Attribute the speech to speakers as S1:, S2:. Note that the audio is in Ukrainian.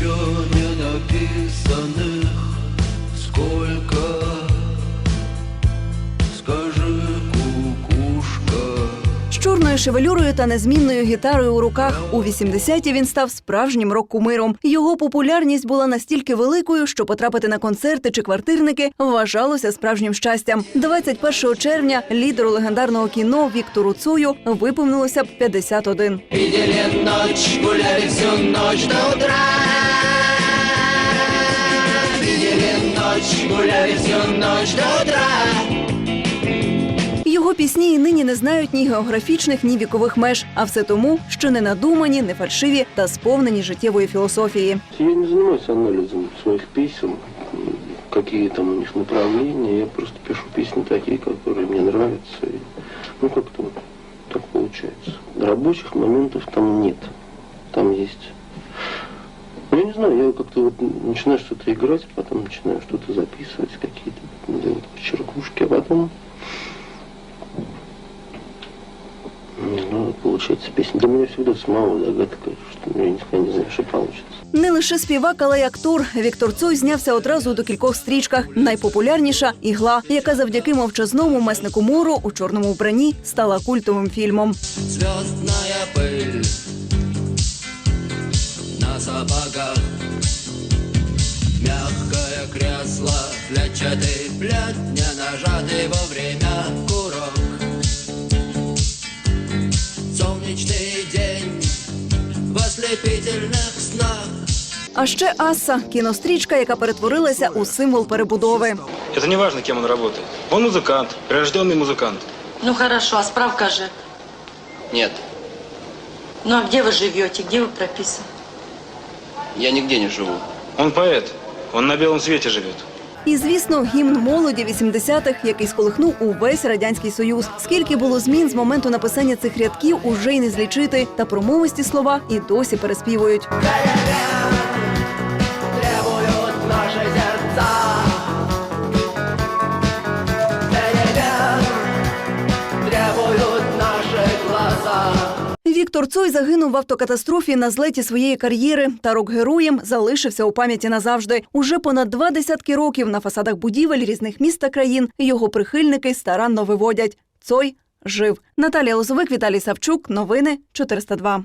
S1: еще не написанных сколько Скажи, кукушка
S2: З чорною шевелюрою та незмінною гітарою у руках у 80-ті він став справжнім рок-кумиром. Його популярність була настільки великою, що потрапити на концерти чи квартирники вважалося справжнім щастям. 21 червня лідеру легендарного кіно Віктору Цою виповнилося б 51.
S1: Видели ночь, гуляли всю ночь до утра гуляли всю ночь до утра
S2: Його пісні і нині не знають ні географічних, ні вікових меж, а все тому, що не надумані, не фальшиві та сповнені життєвої філософії.
S3: Я не занимаюсь анализом своих писем, м, какие там у них направления. Я просто пишу песни такие, которые мне нравятся. И, ну, как-то так получается. Рабочих моментов там нет. Там есть... Я не знаю, я как-то вот начинаю что-то играть, потом начинаю что-то записывать, какие-то делать черкушки, а потом... Ну, получается песня. Для меня всегда самого загадка, что я никогда не знаю, что получится.
S2: Не лише співак, але й актор. Віктор Цой знявся одразу у декількох стрічках. Найпопулярніша ігла, яка завдяки мовчазному меснику мору у чорному вбранні стала культовим фільмом.
S1: Звездная пыль на сапогах Мягкое кресло, клетчатый плед Не нажатый вовремя курок Солнечный день в ослепительных снах
S2: А ще Аса кінострічка, яка перетворилася у символ перебудови.
S4: Это не важно, кем он работает. Он музыкант, прирожденный музыкант.
S5: Ну хорошо, а справка же?
S6: Нет,
S5: Ну а где вы живете, где вы прописаны?
S6: Я нигде не живу.
S4: Он поэт. Он на белом свете живет.
S2: І звісно, гімн молоді 80-х, який сколихнув увесь радянський союз. Скільки було змін з моменту написання цих рядків, уже й не злічити. Та промовисті слова і досі переспівують. Віктор Цой загинув в автокатастрофі на злеті своєї кар'єри та рок-героєм залишився у пам'яті назавжди. Уже понад два десятки років на фасадах будівель різних міст та країн його прихильники старанно виводять. Цой жив. Наталія Лозовик, Віталій Савчук. Новини 402.